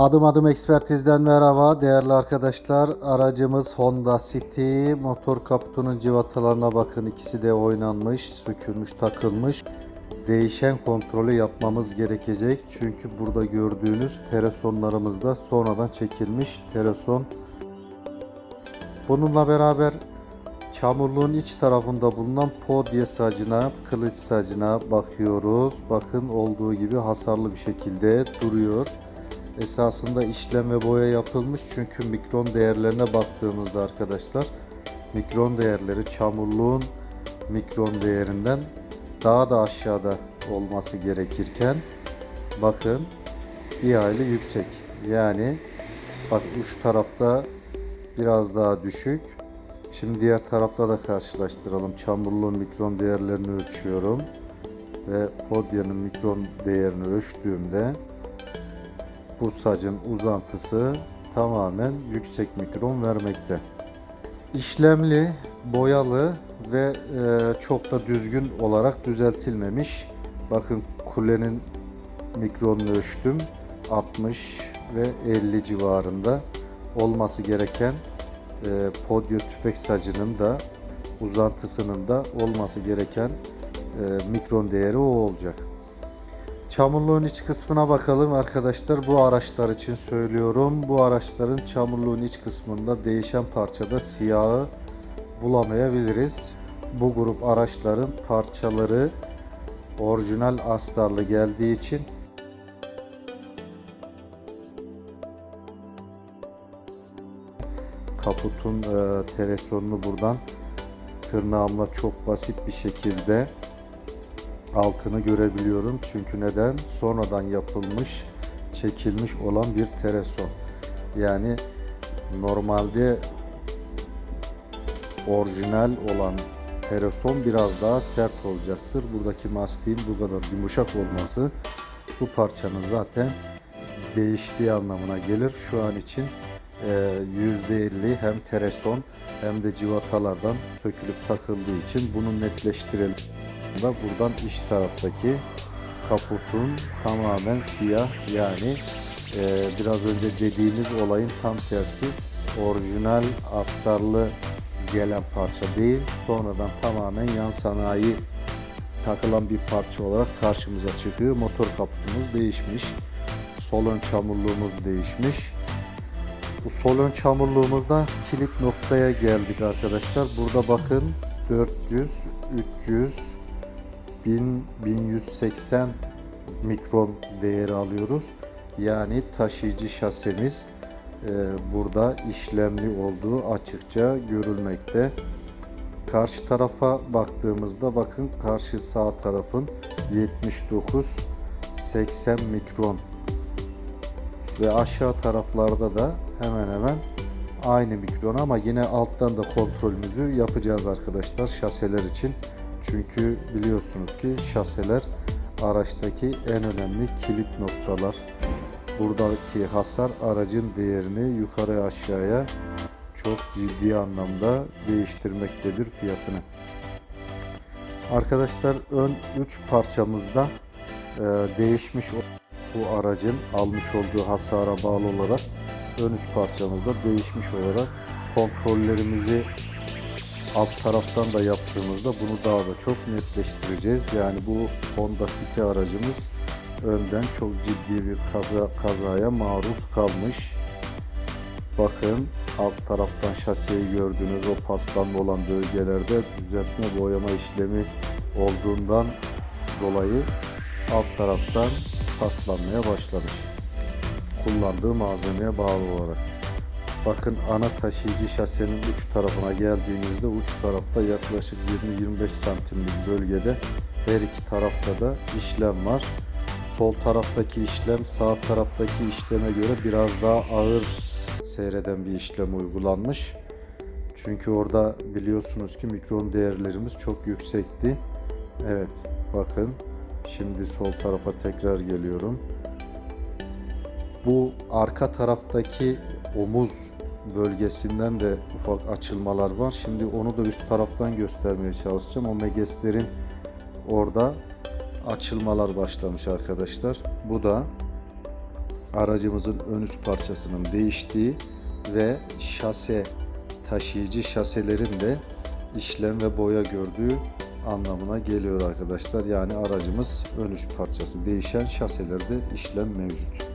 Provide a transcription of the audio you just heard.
Adım adım ekspertizden merhaba değerli arkadaşlar. Aracımız Honda City. Motor kaputunun civatalarına bakın. ikisi de oynanmış, sökülmüş, takılmış. Değişen kontrolü yapmamız gerekecek. Çünkü burada gördüğünüz teresonlarımızda sonradan çekilmiş tereson. Bununla beraber çamurluğun iç tarafında bulunan podye sacına, kılıç sacına bakıyoruz. Bakın olduğu gibi hasarlı bir şekilde duruyor esasında işlem ve boya yapılmış çünkü mikron değerlerine baktığımızda arkadaşlar mikron değerleri çamurluğun mikron değerinden daha da aşağıda olması gerekirken bakın bir hayli yüksek. Yani bak uç tarafta biraz daha düşük. Şimdi diğer tarafta da karşılaştıralım. Çamurluğun mikron değerlerini ölçüyorum ve podyanın mikron değerini ölçtüğümde bu sacın uzantısı tamamen yüksek mikron vermekte. İşlemli, boyalı ve e, çok da düzgün olarak düzeltilmemiş. Bakın kulenin mikronunu ölçtüm. 60 ve 50 civarında olması gereken e, podyo tüfek sacının da uzantısının da olması gereken e, mikron değeri o olacak. Çamurluğun iç kısmına bakalım arkadaşlar. Bu araçlar için söylüyorum. Bu araçların çamurluğun iç kısmında değişen parçada siyahı bulamayabiliriz. Bu grup araçların parçaları orijinal astarlı geldiği için kaputun e, teresonunu buradan tırnağımla çok basit bir şekilde altını görebiliyorum. Çünkü neden? Sonradan yapılmış, çekilmiş olan bir tereson. Yani normalde orijinal olan tereson biraz daha sert olacaktır. Buradaki mastiğin bu kadar yumuşak olması bu parçanın zaten değiştiği anlamına gelir. Şu an için %50 hem tereson hem de civatalardan sökülüp takıldığı için bunu netleştirelim da buradan iç taraftaki kaputun tamamen siyah yani e, biraz önce dediğimiz olayın tam tersi orijinal astarlı gelen parça değil sonradan tamamen yan sanayi takılan bir parça olarak karşımıza çıkıyor. Motor kaputumuz değişmiş. Sol ön çamurluğumuz değişmiş. Bu sol ön çamurluğumuzda kilit noktaya geldik arkadaşlar. Burada bakın 400, 300, 1000, 1180 mikron değeri alıyoruz. Yani taşıyıcı şasemiz e, burada işlemli olduğu açıkça görülmekte. Karşı tarafa baktığımızda bakın karşı sağ tarafın 79 80 mikron ve aşağı taraflarda da hemen hemen aynı mikron ama yine alttan da kontrolümüzü yapacağız arkadaşlar şaseler için. Çünkü biliyorsunuz ki şaseler araçtaki en önemli kilit noktalar. Buradaki hasar aracın değerini yukarı aşağıya çok ciddi anlamda değiştirmektedir fiyatını. Arkadaşlar ön 3 parçamızda e, değişmiş bu aracın almış olduğu hasara bağlı olarak ön 3 parçamızda değişmiş olarak kontrollerimizi alt taraftan da yaptığımızda bunu daha da çok netleştireceğiz. Yani bu Honda City aracımız önden çok ciddi bir kaza, kazaya maruz kalmış. Bakın alt taraftan şaseyi gördüğünüz o paslanma olan bölgelerde düzeltme boyama işlemi olduğundan dolayı alt taraftan paslanmaya başlamış. Kullandığı malzemeye bağlı olarak. Bakın ana taşıyıcı şasenin uç tarafına geldiğinizde uç tarafta yaklaşık 20-25 santimlik bölgede her iki tarafta da işlem var. Sol taraftaki işlem sağ taraftaki işleme göre biraz daha ağır seyreden bir işlem uygulanmış. Çünkü orada biliyorsunuz ki mikron değerlerimiz çok yüksekti. Evet bakın şimdi sol tarafa tekrar geliyorum. Bu arka taraftaki omuz bölgesinden de ufak açılmalar var. Şimdi onu da üst taraftan göstermeye çalışacağım. O megeslerin orada açılmalar başlamış arkadaşlar. Bu da aracımızın ön üç parçasının değiştiği ve şase taşıyıcı şaselerin de işlem ve boya gördüğü anlamına geliyor arkadaşlar. Yani aracımız ön üç parçası değişen şaselerde işlem mevcut.